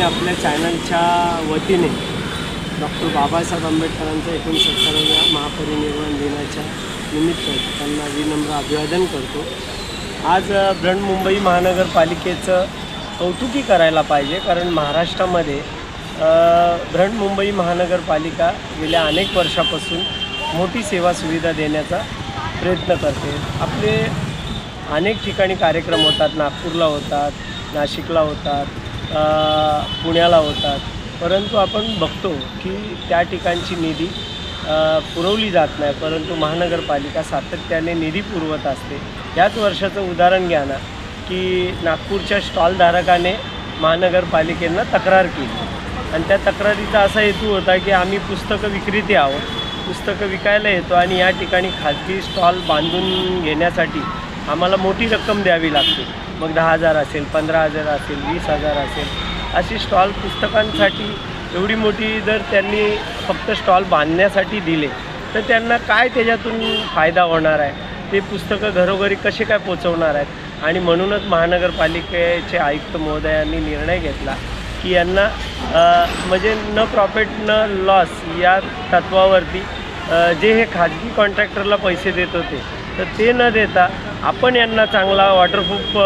मी आपल्या चॅनलच्या वतीने डॉक्टर बाबासाहेब आंबेडकरांच्या एकोणसत्तराव्या महापरिनिर्वाण दिनाच्या निमित्त त्यांना विनम्र अभिवादन करतो. आज अ, महानगरपालिकेचं कौतुकी करायला पाहिजे कारण महाराष्ट्रामध्ये अ, महानगरपालिका गेल्या अनेक वर्षापासून मोठी सेवा सुविधा देण्याचा प्रयत्न करते. आपले अनेक ठिकाणी कार्यक्रम होतात नागपूरला होतात नाशिकला होतात पुण्याला होतात. परंतु आपण बघतो की त्या ठिकाणची निधी पुरवली जात नाही. परंतु महानगरपालिका सातत्याने निधी पुरवत असते. याच वर्षाचं उदाहरण घ्या ना की नागपूरच्या स्टॉलधारकाने महानगरपालिकेनं तक्रार केली. आणि त्या तक्रारीचा असा हेतू होता की आम्ही पुस्तकं विक्रीते आहोत पुस्तकं विकायला येतो आणि या ठिकाणी खाजगी स्टॉल बांधून घेण्यासाठी आम्हाला मोठी रक्कम द्यावी लागते. मग दहा हजार असेल पंधरा हजार असेल वीस हजार असेल. अशी स्टॉल पुस्तकांसाठी एवढी मोठी जर त्यांनी फक्त स्टॉल बांधण्यासाठी दिले तर त्यांना काय त्याच्यातून फायदा होणार आहे? ते पुस्तकं घरोघरी कसे काय पोचवणार आहेत? आणि म्हणूनच महानगरपालिकेचे आयुक्त महोदयांनी निर्णय घेतला की यांना म्हणजे न प्रॉफिट न लॉस या तत्वावरती जे हे खाजगी कॉन्ट्रॅक्टरला पैसे देत होते तर ते न देता आपण यांना चांगला वॉटरप्रूफ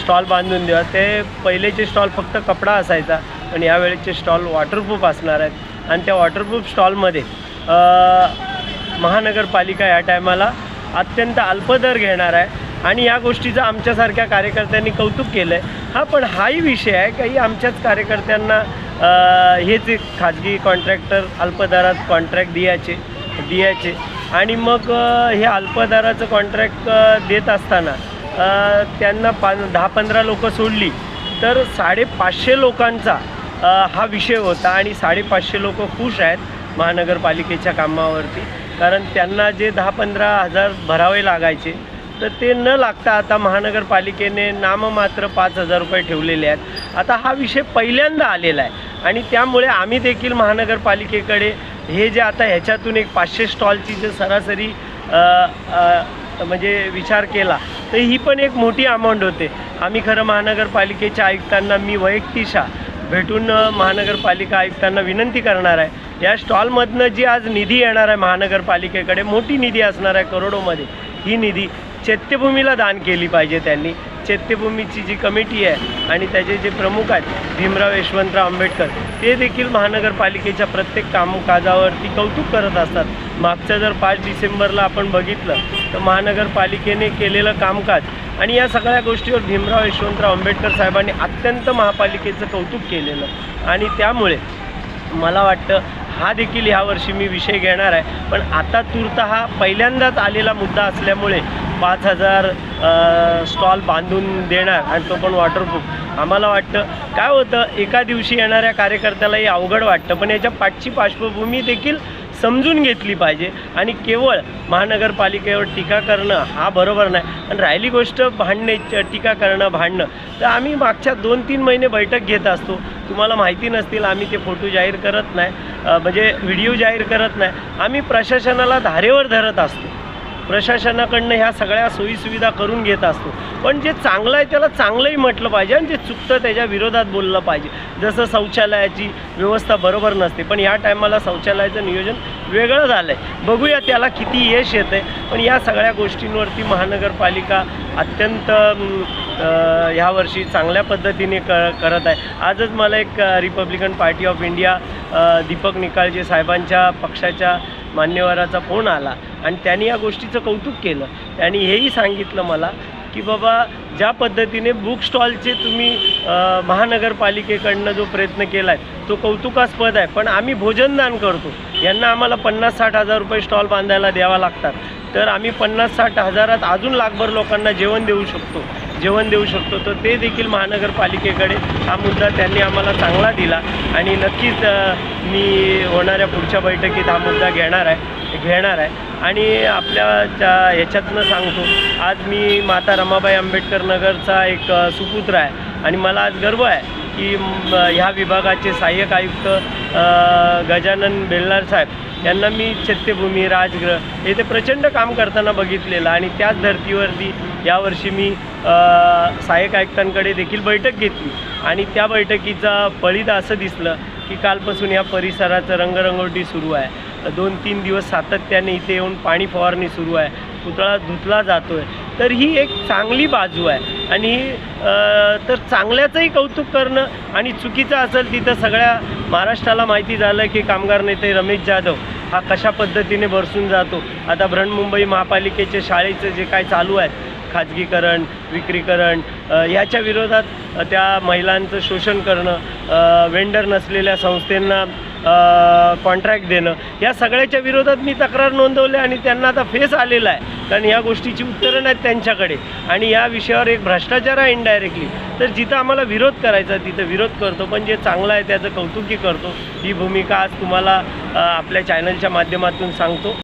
स्टॉल बांधून द्या ते पहिलेचे स्टॉल फक्त कपडा असायचा पण यावेळेचे स्टॉल वॉटरप्रूफ असणार आहेत. आणि त्या वॉटरप्रूफ स्टॉलमध्ये महानगरपालिका या टायमाला अत्यंत अल्पदर घेणार आहे. आणि या गोष्टीचं आमच्यासारख्या कार्यकर्त्यांनी कौतुक केलं आहे हा पण हाही विषय आहे काही आमच्याच कार्यकर्त्यांना हेच खाजगी कॉन्ट्रॅक्टर अल्पदरात कॉन्ट्रॅक्ट द्यायचे द्यायचे आणि मग हे अल्पदाराचं कॉन्ट्रॅक्ट देत असताना त्यांना पान दहा पंधरा लोकं सोडली. तर साडेपाचशे लोकांचा हा विषय होता आणि साडेपाचशे लोक खुश आहेत महानगरपालिकेच्या कामावरती. कारण त्यांना जे दहा पंधरा हजार भरावे लागायचे तर ते न लागता आता महानगरपालिकेने नाममात्र पाच हजार रुपये ठेवलेले आहेत. आता हा विषय पहिल्यांदा आलेला आहे आणि त्यामुळे आम्ही देखील महानगरपालिकेकडे हे जे आता ह्याच्यातून एक पाचशे स्टॉलची जे सरासरी म्हणजे विचार केला तर ही पण एक मोठी अमाऊंट होते. आम्ही खरं महानगरपालिकेच्या आयुक्तांना मी वैयक्तिशा भेटून महानगरपालिका आयुक्तांना विनंती करणार आहे. या स्टॉलमधनं जी आज निधी येणार आहे महानगरपालिकेकडे मोठी निधी असणार आहे करोडोमध्ये. ही निधी चैत्यभूमीला दान केली पाहिजे त्यांनी. चैत्यभूमीची जी कमिटी आहे आणि त्याचे जे प्रमुख आहेत भीमराव यशवंतराव आंबेडकर ते देखील महानगरपालिकेच्या प्रत्येक कामकाजावरती कौतुक करत असतात. मागच्या जर पाच डिसेंबरला आपण बघितलं तर महानगरपालिकेने केलेलं कामकाज आणि या सगळ्या गोष्टीवर भीमराव यशवंतराव आंबेडकर साहेबांनी अत्यंत महापालिकेचं कौतुक केलेलं. आणि त्यामुळे मला वाटतं हा देखील ह्यावर्षी मी विषय घेणार आहे. पण आता तूर्त हा पहिल्यांदाच आलेला मुद्दा असल्यामुळे पाच हजार स्टॉल बांधून देणार आणि तो पण वॉटरप्रूफ आम्हाला वाटतं काय होतं एका दिवशी येणाऱ्या कार्यकर्त्यालाही अवघड वाटतं. पण याच्या पाठची पार्श्वभूमी देखील समजून घेतली पाहिजे. आणि केवळ महानगरपालिकेवर टीका करणं हा बरोबर नाही. आणि राहिली गोष्ट भांडणे टीका करणं भांडणं. तर आम्ही मागच्या दोन तीन महिने बैठक घेत असतो. तुम्हाला माहिती नसतील आम्ही ते फोटो जाहीर करत नाही. म्हणजे व्हिडिओ जाहीर करत नाही. आम्ही प्रशासनाला धारेवर धरत असतो. प्रशासनाकडनं ह्या सगळ्या सोयीसुविधा करून घेत असतो. पण जे चांगलं आहे त्याला चांगलंही म्हटलं पाहिजे आणि जे चुकतं त्याच्या विरोधात बोललं पाहिजे. जसं शौचालयाची व्यवस्था बरोबर नसते पण या टायमाला शौचालयाचं नियोजन वेगळं झालं आहे बघूया त्याला किती यश येतं आहे पण या सगळ्या गोष्टींवरती महानगरपालिका अत्यंत ह्यावर्षी ह्या वर्षी चांगल्या पद्धतीने क करत आहे. आजच मला एक Republican Party of India Deepak Nikalje साहेबांच्या पक्षाच्या मान्यवराचा फोन आला. आणि त्यांनी या गोष्टीचं कौतुक केलं. त्यांनी हेही सांगितलं मला की बाबा ज्या पद्धतीने बुक स्टॉलचे तुम्ही महानगरपालिकेकडनं जो प्रयत्न केला आहे तो कौतुकास्पद आहे. पण आम्ही भोजनदान करतो. यांना आम्हाला पन्नास साठ हजार रुपये स्टॉल बांधायला द्यावा लागतात. तर आम्ही पन्नास साठ हजारात अजून लाखभर लोकांना जेवण देऊ शकतो. जेवण देऊ शकतो. तर ते देखील महानगरपालिकेकडे हा मुद्दा त्यांनी आम्हाला चांगला दिला. आणि नक्कीच मी होणाऱ्या पुढच्या बैठकीत हा मुद्दा घेणार आहे घेणार आहे. आणि आपल्याच्या ह्याच्यातनं सांगतो आज मी माता रमाबाई आंबेडकर नगरचा एक सुपुत्र आहे. आणि मला आज गर्व आहे की ह्या विभागाचे सहाय्यक आयुक्त गजानन बेल्लार साहेब यांना मी चैत्यभूमी राजग्रह येथे प्रचंड काम करताना बघितलेलं आणि त्याच धर्तीवरती यावर्षी मी सहाय्यक आयुक्तांकडे देखील बैठक घेतली. आणि त्या बैठकीचा फळीत असं दिसलं की कालपासून या परिसराचं रंगरंगोटी सुरू आहे. दोन तीन दिवस सातत्याने इथे येऊन पाणी फवारणी सुरू आहे. पुतळा धुतला जातो आहे तर ही एक चांगली बाजू आहे. आणि तर चांगल्याचंही कौतुक करणं आणि चुकीचं असेल तिथं सगळ्या महाराष्ट्राला माहिती झालं की कामगार नेते रमेश जाधव हा कशा पद्धतीने बरसून जातो. आता बृहन्मुंबई महापालिकेचे शाळेचं जे काय चालू आहे खाजगीकरण विक्रीकरण ह्याच्या याच्या विरोधात त्या महिलांचं शोषण करणं वेंडर नसलेल्या संस्थेंना कॉन्ट्रॅक्ट देणं या सगळ्याच्या विरोधात मी तक्रार नोंदवली आणि त्यांना आता फेस आलेला आहे. कारण या गोष्टीची उत्तरं नाहीत त्यांच्याकडे. आणि या विषयावर एक भ्रष्टाचार आहे इनडायरेक्टली तर जिथं आम्हाला विरोध करायचा तिथं विरोध करतो. पण जे चांगलं आहे त्याचं कौतुकी करतो. ही भूमिका आज तुम्हाला आपल्या चॅनलच्या माध्यमातून सांगतो.